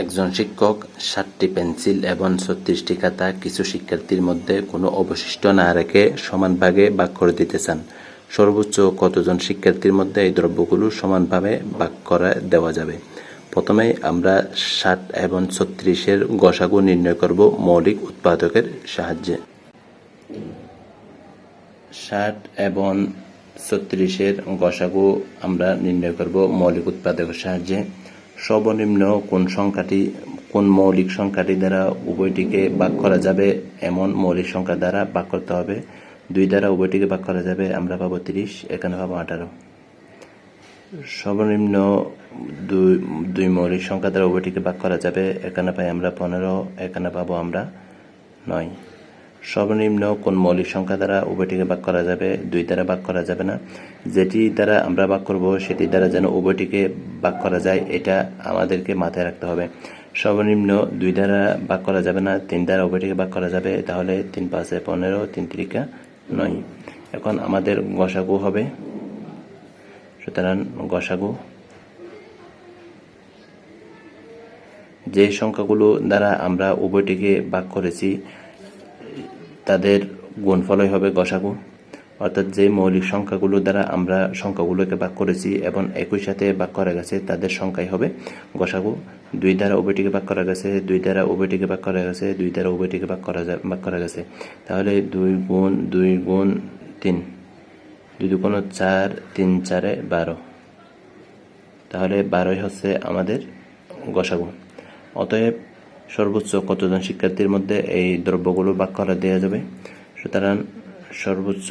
একজন শিক্ষক ষাটটি পেন্সিল এবং ছত্রিশটি খাতা কিছু শিক্ষার্থীর মধ্যে কোনো অবশিষ্ট না রেখে সমান ভাগে ভাগ করে দিতে চান। সর্বোচ্চ কতজন শিক্ষার্থীর মধ্যে এই দ্রব্যগুলো সমানভাবে ভাগ করে দেওয়া যাবে? প্রথমে আমরা ষাট এবং ছত্রিশের গসাগু নির্ণয় করব মৌলিক উৎপাদকের সাহায্যে। ষাট এবং ছত্রিশের গসাগু আমরা নির্ণয় করব মৌলিক উৎপাদকের সাহায্যে। সর্বনিম্ন কোন সংখ্যাটি, কোন মৌলিক সংখ্যাটি দ্বারা উভয়টিকে ভাগ করা যাবে এমন মৌলিক সংখ্যা দ্বারা ভাগ করতে হবে। দুই দ্বারা উভয়টিকে ভাগ করা যাবে, আমরা পাবো তিরিশ, এখানে পাবো আঠারো। সর্বনিম্ন দুই দুই মৌলিক সংখ্যা দ্বারা উভয়টিকে ভাগ করা যাবে, এখানে পাই আমরা পনেরো, এখানে পাবো আমরা নয়। সর্বনিম্ন কোন মৌলিক সংখ্যা দ্বারা উভয়টিকে ভাগ করা যাবে? দুই দ্বারা ভাগ করা যাবে না। যেটি দ্বারা আমরা ভাগ করব, সেটি দ্বারা যেন উভয়টিকে ভাগ করা যায়, এটা আমাদেরকে মাথায় রাখতে হবে। সর্বনিম্ন দুই দ্বারা ভাগ করা যাবে না, তিন দ্বারা উভয়টিকে ভাগ করা যাবে, তাহলে তিন পাঁচে পনেরো, তিন তিরিকা নয়। এখন আমাদের গসাগু হবে। সুতরাং গসাগু। যে সংখ্যাগুলো দ্বারা আমরা উভয়টিকে ভাগ করেছি তাদের গুণফলই হবে গসাগু। অর্থাৎ যে মৌলিক সংখ্যাগুলো দ্বারা আমরা সংখ্যাগুলোকে ভাগ করেছি এবং একই সাথে ভাগ করা গেছে, তাদের সংখ্যাই হবে গসাগু। দুই দ্বারা উভয়টিকে ভাগ করা গেছে, দুই দ্বারা উভয়টিকে ভাগ করা গেছে, দুই দ্বারা উভয়টিকে ভাগ করা ভাগ করা গেছে। তাহলে দুই গুণ দুই গুণ তিন। দুই দুগুণ চার, তিন চারে বারো। তাহলে বারোই হচ্ছে আমাদের গসাগু। অতএব সর্বোচ্চ কতজন শিক্ষার্থীর মধ্যে এই দ্রব্যগুলো ভাগ করা দেওয়া যাবে? সুতরাং সর্বোচ্চ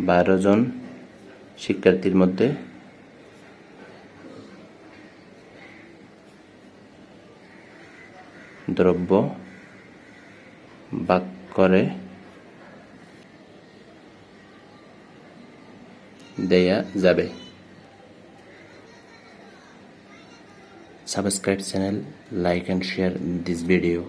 বারো জন শিক্ষার্থীর মধ্যে দ্রব্য ভাগ করে দেয়া যাবে। Subscribe channel like and share this video